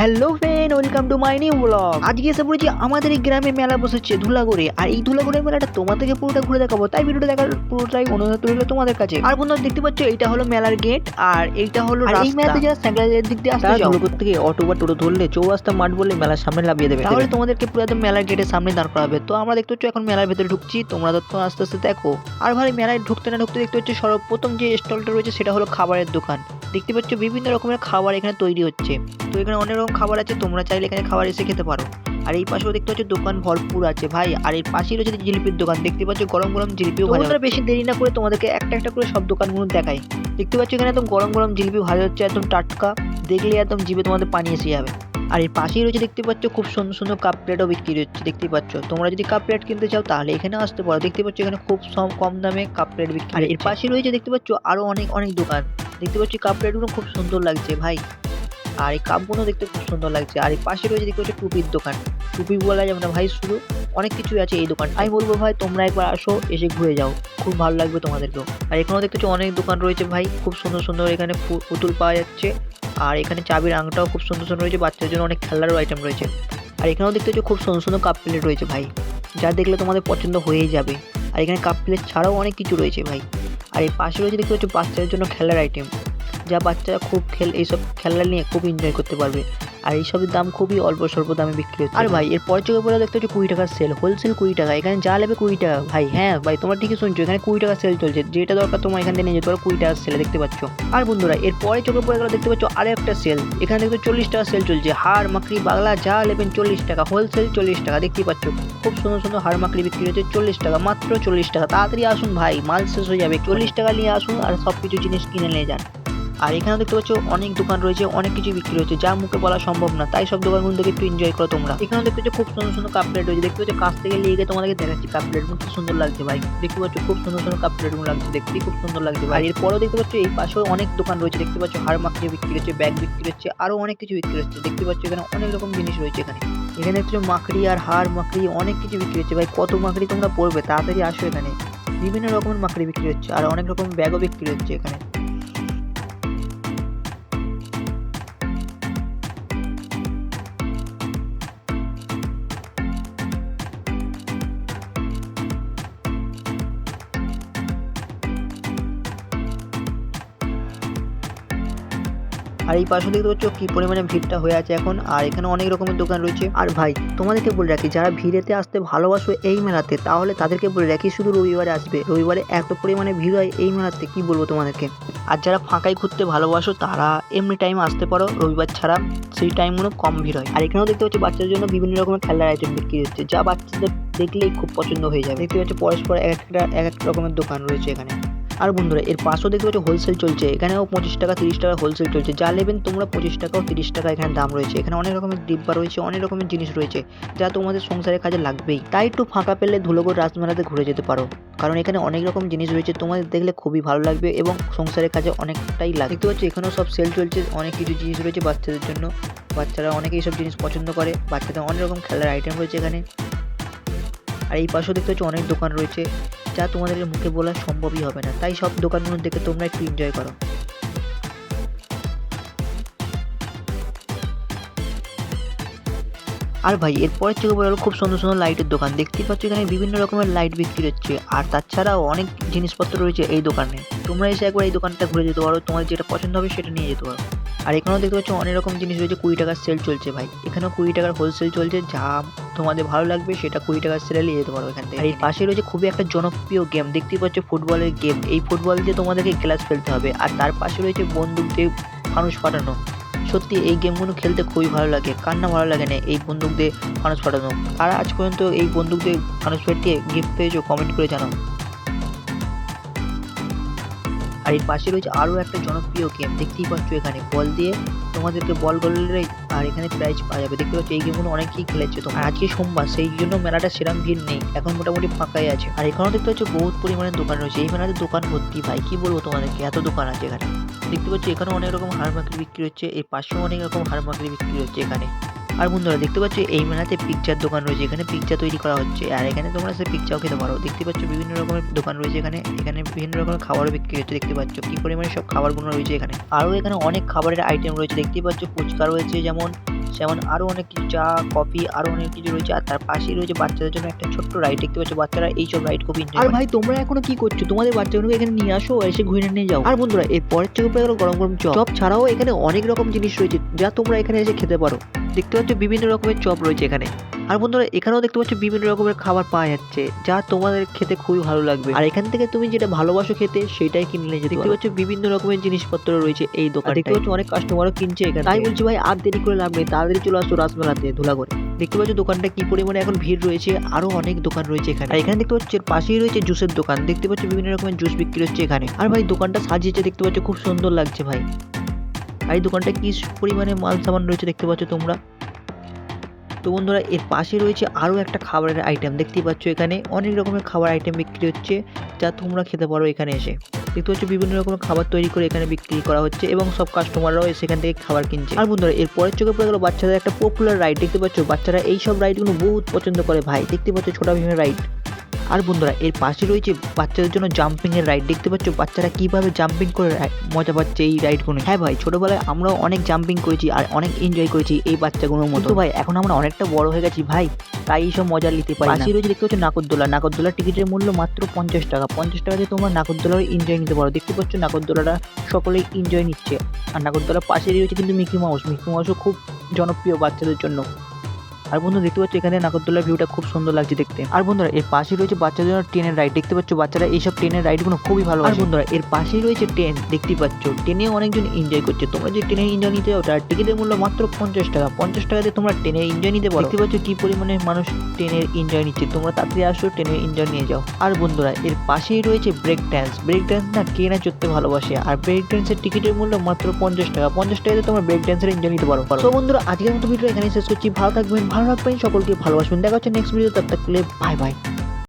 Hello friend welcome to my new blog আজকে এসে পড়েছি আমাদের এই গ্রামে মেলা বসেছে ধুলাগড়ে আর এই ধুলাগড়ের মেলাটা তোমাদেরকে পুরোটা ঘুরে দেখাবো। তাই ভিডিওটা দেখার পুরোটাই অনুরোধ রইল তোমাদের কাছে। আর বন্ধুরা দেখতে পাচ্ছ এইটা হলো মেলার গেট আর এইটা হলো এই মেলাতে যারা দিক দিয়ে আসতে চাও ধুলাগড় থেকে অটো বা টোটো ধরলে চৌরাস্তা মাঠ বলে মেলার সামনে লাভিয়ে দেবে। তাহলে তোমাদেরকে পুরো একদম মেলার গেটের সামনে দাঁড় করা হবে তো আমরা দেখতে পাচ্ছি এখন মেলার ভেতরে ঢুকছি। তোমরা তো আস্তে আস্তে দেখো। আর ভাই মেলায় ঢুকতে না ঢুকতে দেখতে পাচ্ছি সর্বপ্রথম যে স্টলটা রয়েছে সেটা হলো খাবারের দোকান। দেখতে পাচ্ছ বিভিন্ন রকমের খাবার এখানে তৈরি হচ্ছে। তো এখানে অনেক রকম খাবার আছে তোমরা চাইলে এখানে খাবার এসে খেতে পারো। আর এই পাশেও দেখতে পাচ্ছ দোকান ভরপুর আছে ভাই। আর এর পাশেই রয়েছে জিলিপির দোকান। দেখতে পাচ্ছ গরম গরম জিলিপি ওখানে। বেশি দেরি না করে তোমাদেরকে একটা একটা করে সব দোকানগুলো দেখাই। দেখতে পাচ্ছ এখানে একদম গরম গরম জিলিপি ভাজা হচ্ছে একদম টাটকা। দেখলে একদম জিভে তোমাদের পানি এসে যাবে। আর এর পাশেই রয়েছে দেখতে পাচ্ছ খুব সুন্দর সুন্দর কাপ প্লেটও বিক্রি হচ্ছে দেখতে পাচ্ছ। তোমরা যদি কাপ প্লেট কিনতে চাও তাহলে এখানে আসতে পারো দেখতে পাচ্ছ এখানে খুব কম দামে কাপ প্লেট বিক্রি আর এর পাশে রয়েছে দেখতে পাচ্ছ আরও অনেক অনেক দোকান। দেখতে পাচ্ছ কাপ প্লেটগুলো খুব সুন্দর লাগছে ভাই। আর এই কাপগুলো দেখতে খুব সুন্দর লাগছে। আর এই পাশে রয়েছে দেখতে পাচ্ছ টুপির দোকান। টুপি বলা যাবে না ভাই শুধু অনেক কিছুই আছে এই দোকান। আমি বলব ভাই তোমরা একবার আসো এসে ঘুরে যাও। খুব ভালো লাগবে তোমাদেরকেও। আর এখানেও দেখতে পাচ্ছ অনেক দোকান রয়েছে ভাই। খুব সুন্দর সুন্দর এখানে পুতুল পাওয়া যাচ্ছে। আর এখানে চাবির আংটাও খুব সুন্দর সুন্দর রয়েছে, বাচ্চাদের জন্য অনেক খেলারও আইটেম রয়েছে। আর এখানেও দেখতে হচ্ছে খুব সুন্দর সুন্দর কাপ প্লেট রয়েছে ভাই। যা দেখলে তোমাদের পছন্দ হয়েই যাবে। আর এখানে কাপ প্লেট ছাড়াও অনেক কিছু রয়েছে ভাই। আর এই পাশে রয়েছে দেখতে হচ্ছে বাচ্চাদের জন্য খেলার আইটেম যা বাচ্চারা খুব খেল, এইসব খেলা নিয়ে খুব এনজয় করতে পারবে। আর এইসবের দাম খুবই অল্প, স্বল্প দামে বিক্রি হচ্ছে। আর ভাই এর চোখে পড়ে দেখতে হচ্ছে কুড়ি টাকার সেল হোলসেল কুড়ি টাকা, এখানে যা নেবে কুড়ি টাকা। ভাই হ্যাঁ ভাই, তোমার ঠিকই শুনছো, এখানে কুড়ি টাকা সেল চলছে, যেটা দরকার তোমার এখান থেকে নিয়ে যেতে পারো, কুড়ি টাকার সেলে দেখতে পাচ্ছ। আর বন্ধুরা এর পরে চোখে পড়ে গেলে দেখতে পাচ্ছ আরও একটা সেল এখানে দেখতে চল্লিশ টাকা সেল চলছে, হাড় মাকড়ি বাংলা যা নেবেন চল্লিশ টাকা হোলসেল চল্লিশ টাকা দেখতেই পাচ্ছ। খুব সুন্দর সুন্দর হাড় মাকড়ি বিক্রি হচ্ছে চল্লিশ টাকা, মাত্র চল্লিশ টাকা। তাড়াতাড়ি আসুন ভাই, মাল শেষ হয়ে যাবে, চল্লিশ টাকা নিয়ে আসুন আর সব কিছু জিনিস কিনে নিয়ে যান। আর এখানে দেখতে পাচ্ছ অনেক দোকান রয়েছে, অনেক কিছু বিক্রি হচ্ছে, যা মুখে বলা সম্ভব না, তাই সব দোকানগুলো থেকে একটু এনজয় করো তোমরা। এখানে দেখতে পাচ্ছ খুব সুন্দর সুন্দর কাপ প্লেট রয়েছে, দেখতে পাচ্ছ কাছ থেকে নিয়ে গিয়ে তোমাদেরকে দেখাচ্ছি কাপ প্লেট খুব সুন্দর লাগছে ভাই। দেখতে পাচ্ছ খুব সুন্দর সুন্দর কাপ প্লেট লাগছে দেখতে খুব সুন্দর লাগছে ভাই। এরপরেও দেখতে পাচ্ছ এই পাশেও অনেক দোকান রয়েছে, দেখতে পাচ্ছ হাড় মাখিয়ে বিক্রি হচ্ছে ব্যাগ বিক্রি হচ্ছে, আরও অনেক কিছু বিক্রি হচ্ছে, দেখতে পাচ্ছ এখানে অনেক রকম জিনিস রয়েছে এখানে। এখানে দেখছ মাকড়ি আর হাড় মাকড়ি অনেক কিছু বিক্রি হচ্ছে ভাই, কত মাকড়ি তোমরা পড়বে তাড়াতাড়ি আসো এখানে। বিভিন্ন রকমের মাকড়ি বিক্রি হচ্ছে, আর অনেক রকম ব্যাগও বিক্রি হচ্ছে এখানে। আর এই পাশে দেখতে পাচ্ছ কি পরিমাণে ভিড়টা হয়ে আছে এখন। আর এখানে অনেক রকমের দোকান রয়েছে। আর ভাই, তোমাদেরকে বলে রাখি, যারা ভিড়েতে আসতে ভালোবাসো এই মেলাতে, তাহলে তাদেরকে বলে রাখি শুধু রবিবারে আসবে। রবিবারে এত পরিমাণে ভিড় হয় এই মেলাতে, কি বলব তোমাদেরকে? আর যারা ফাঁকাই ঘুরতে ভালোবাসো, তারা এমনি টাইম আসতে পারো। রবিবার ছাড়া সেই টাইমগুলো কম ভিড় হয়। আর এখানেও দেখতে পাচ্ছি, বাচ্চাদের জন্য বিভিন্ন রকমের খেলার আইটেম বিক্রি হচ্ছে, যা বাচ্চাদের দেখলেই খুব পছন্দ হয়ে যাবে। দেখতে পাচ্ছি, পরস্পর এক একটা, এক এক রকমের দোকান রয়েছে এখানে। আর বন্ধুরা, এর পাশেও দেখতে পাচ্ছ হোলসেল চলছে। এখানেও পঁচিশ টাকা, তিরিশ টাকা হোলসেল চলছে। যা নেবেন তোমরা পঁচিশ টাকা ও তিরিশ টাকা এখানে দাম রয়েছে। এখানে অনেক রকমের ডিব্বা রয়েছে, অনেক রকমের জিনিস রয়েছে, যা তোমাদের সংসারের কাজে লাগবেই। তাই একটু ফাঁকা পেলে ধুলোগড় রাজমেলাতে ঘুরে যেতে পারো। কারণ এখানে অনেক রকম জিনিস রয়েছে, তোমাদের দেখলে খুবই ভালো লাগবে এবং সংসারের কাজে অনেকটাই লাগে দেখতে পাচ্ছ, এখানেও সব সেল চলছে, অনেক কিছু জিনিস রয়েছে বাচ্চাদের জন্য। বাচ্চারা অনেকেই সব জিনিস পছন্দ করে, বাচ্চাদের অনেক রকম খেলার আইটেম রয়েছে এখানে। আর এই পাশেও দেখতে পাচ্ছ, অনেক দোকান রয়েছে। যা তোমাদের মুখে বলা সম্ভবই হবে না। তাই সব দোকানগুলো দেখে তোমরা একটু এনজয় করো। আর ভাই এরপরের চোখে গেলো, খুব সুন্দর সুন্দর লাইটের দোকান। দেখতেই পাচ্ছ এখানে বিভিন্ন রকমের লাইট বিক্রি হচ্ছে। আর তাছাড়াও অনেক জিনিসপত্র রয়েছে এই দোকানে। তোমরা এসে একবার এই দোকানটা ঘুরে যেতে পারো। তোমার যেটা পছন্দ হবে সেটা নিয়ে যেতে পারো। আর এখানেও দেখতে পাচ্ছ অনেক রকম জিনিস রয়েছে, কুড়ি টাকার সেল চলছে ভাই। এখানেও কুড়ি টাকার হোলসেল চলছে, যা তোমাদের ভালো লাগবে সেটা কুড়ি টাকার সেলে নিয়ে যেতে পারো এখান থেকে। আর এর পাশে রয়েছে খুবই একটা জনপ্রিয় গেম দেখতেই পাচ্ছ ফুটবলের গেম এই ফুটবল দিয়ে তোমাদেরকে গ্লাস ফেলতে হবে। আর তার পাশে রয়েছে বন্দুক দিয়ে মানুষ পাঠানো। সত্যি, এই গেমগুলো খেলতে খুবই ভালো লাগে। কার না ভালো লাগে না এই বন্দুক দিয়ে মানুষ ফাটানো আর আজ পর্যন্ত এই বন্দুক দিয়ে মানুষ ফাটিয়ে গিফট পেয়েছ কমেন্ট করে জানাও। আর এর পাশে রয়েছে আরও একটা জনপ্রিয় গেম দেখতেই পাচ্ছ এখানে বল দিয়ে তোমাদেরকে বল করলে আর এখানে প্রাইজ পাওয়া যাবে। দেখতে পাচ্ছ এই গেমগুলো অনেকেই খেলেছে তো আর আজকে সোমবার, সেই জন্য মেলাটা সেরকম ভিড় নেই। এখন মোটামুটি ফাঁকাই আছে। আর এখানেও দেখতে পাচ্ছ বহুত পরিমাণে দোকান রয়েছে। এই মেলাতে দোকান ভর্তি, ভাই। কি বলব তোমাদেরকে? এত দোকান আছে এখানে। দেখতে পাচ্ছ এখানে অনেক রকম হাড় বিক্রি হচ্ছে। এর পাশেও অনেক রকম হাড় বিক্রি হচ্ছে এখানে। আর বন্ধুরা দেখতে পাচ্ছ এই মেলাতে পিকচার দোকান রয়েছে এখানে পিকচার তৈরি করা হচ্ছে। আর এখানে তোমরা সেই পিকচারও খেতে পারো। দেখতে পাচ্ছ বিভিন্ন রকমের দোকান রয়েছে এখানে। এখানে বিভিন্ন রকমের খাবারও বিক্রি হচ্ছে দেখতে পাচ্ছ কি পরিমাণে সব খাবারগুলো রয়েছে এখানে। আরও এখানে অনেক খাবারের আইটেম রয়েছে দেখতে পাচ্ছ ফুচকা রয়েছে যেমন যেমন আরও অনেক কিছু চা কফি আরও অনেক কিছু রয়েছে। আর তার পাশেই রয়েছে বাচ্চাদের জন্য একটা ছোট্ট রাইড দেখতে পাচ্ছ বাচ্চারা এইসব রাইড খুব আর ভাই তোমরা এখনও কি করছ? তোমাদের বাচ্চাগুলোকে এখানে নিয়ে আসো এসে ঘুরে নিয়ে যাও। আর বন্ধুরা এর পরের চোখে গরম গরম চপ। চপ ছাড়াও এখানে অনেক রকম জিনিস রয়েছে যা তোমরা এখানে এসে খেতে পারো। দেখতে পাচ্ছ বিভিন্ন রকমের চপ রয়েছে এখানে। আর বন্ধুরা এখানেও দেখতে পাচ্ছ বিভিন্ন রকমের খাবার পাওয়া যাচ্ছে যা তোমাদের খেতে খুবই ভালো লাগবে। আর এখান থেকে তুমি যেটা ভালোবাসো খেতে সেটাই কিনে নিয়ে যেতে দেখতে পাচ্ছ বিভিন্ন রকমের জিনিসপত্র রয়েছে এই দোকানে দেখতে পাচ্ছ অনেক কাস্টমারও কিনছে এখানে তাই বলছি ভাই আর দেরি করে লাভ নেই তাড়াতাড়ি চলে আসো রাসমেলাতে ধুলা করে দেখতে পাচ্ছ দোকানটা কি পরিমাণে এখন ভিড় রয়েছে আরও অনেক দোকান রয়েছে এখানে। এখানে দেখতে পাচ্ছ পাশেই রয়েছে জুসের দোকান দেখতে পাচ্ছ বিভিন্ন রকমের জুস বিক্রি হচ্ছে এখানে। আর ভাই দোকানটা সাজিয়েছে দেখতে পাচ্ছ খুব সুন্দর লাগছে ভাই। আর এই দোকানটা কি পরিমাণে মাল সামান রয়েছে দেখতে পাচ্ছ তোমরা? তো বন্ধুরা, এর পাশে রয়েছে আরও একটা খাবারের আইটেম দেখতেই পাচ্ছ এখানে অনেক রকমের খাবার আইটেম বিক্রি হচ্ছে যা তোমরা খেতে পারো এখানে এসে। দেখতে পাচ্ছ বিভিন্ন রকমের খাবার তৈরি করে এখানে বিক্রি করা হচ্ছে এবং সব কাস্টমাররাও সেখান থেকে খাবার কিনছে। আর বন্ধুরা, এর পরের চোখে পড়ে গেল বাচ্চাদের একটা পপুলার রাইড দেখতে পাচ্ছ? বাচ্চারা এই সব রাইডগুলো বহুত পছন্দ করে ভাই। দেখতে পাচ্ছ ছোটা ভীমের রাইড আর বন্ধুরা এর পাশে রয়েছে বাচ্চাদের জন্য জাম্পিং এর রাইড দেখতে পাচ্ছ বাচ্চারা কীভাবে জাম্পিং করে মজা পাচ্ছে এই রাইডগুলো হ্যাঁ ভাই ছোটবেলায় আমরাও অনেক জাম্পিং করেছি আর অনেক এনজয় করেছি এই বাচ্চাগুলোর মতো। ভাই এখন আমরা অনেকটা বড় হয়ে গেছি ভাই তাই এইসব মজা নিতে পারি পাশে রয়েছে দেখতে পাচ্ছ নাগরদোলা। নাগরদোলার টিকিটের মূল্য মাত্র পঞ্চাশ টাকা। পঞ্চাশ টাকা দিয়ে তোমরা নাগরদোলার এনজয় নিতে পারো। দেখতে পাচ্ছ নাগরদোলাটা সকলেই এনজয় নিচ্ছে। আর নাগরদোলার পাশে রয়েছে কিন্তু মিকি মাউস মিকি মাউসও খুব জনপ্রিয় বাচ্চাদের জন্য। আর বন্ধু দেখতে পাচ্ছ এখানে নাগরদোলার ভিউটা খুব সুন্দর লাগছে দেখতে। আর বন্ধুরা এর পাশে রয়েছে বাচ্চাদের জন্য ট্রেনের রাইড দেখতে পাচ্ছ বাচ্চারা এইসব ট্রেনের রাইডগুলো খুবই ভালো আর বন্ধুরা এর পাশেই রয়েছে ট্রেন দেখতে পাচ্ছ ট্রেনে অনেকজন এনজয় করছে। তোমরা যে ট্রেনের এনজয় নিতে যাও তার টিকিটের মূল্য মাত্র পঞ্চাশ টাকা। পঞ্চাশ টাকাতে তোমরা ট্রেনের এনজয় নিতে পারো। দেখতে পাচ্ছ কি পরিমাণে মানুষ ট্রেনের এনজয় নিচ্ছে। তোমরা তাড়াতাড়ি আসো ট্রেনের এনজয় নিয়ে যাও। আর বন্ধুরা এর পাশেই রয়েছে ব্রেক ড্যান্স ব্রেক ড্যান্স না কে না চড়তে ভালোবাসে। আর ব্রেক ড্যান্সের টিকিটের মূল্য মাত্র পঞ্চাশ টাকা। পঞ্চাশ টাকাতে তোমরা ব্রেক ড্যান্সের এনজয় নিতে পারো। তো বন্ধুরা আজকের মতো ভিডিও এখানে শেষ করছি। ভালো থাকবেন। ভালো রাখবেন সকলকে ভালোবাসবেন। দেখা হচ্ছে নেক্সট ভিডিও তার বাই বাই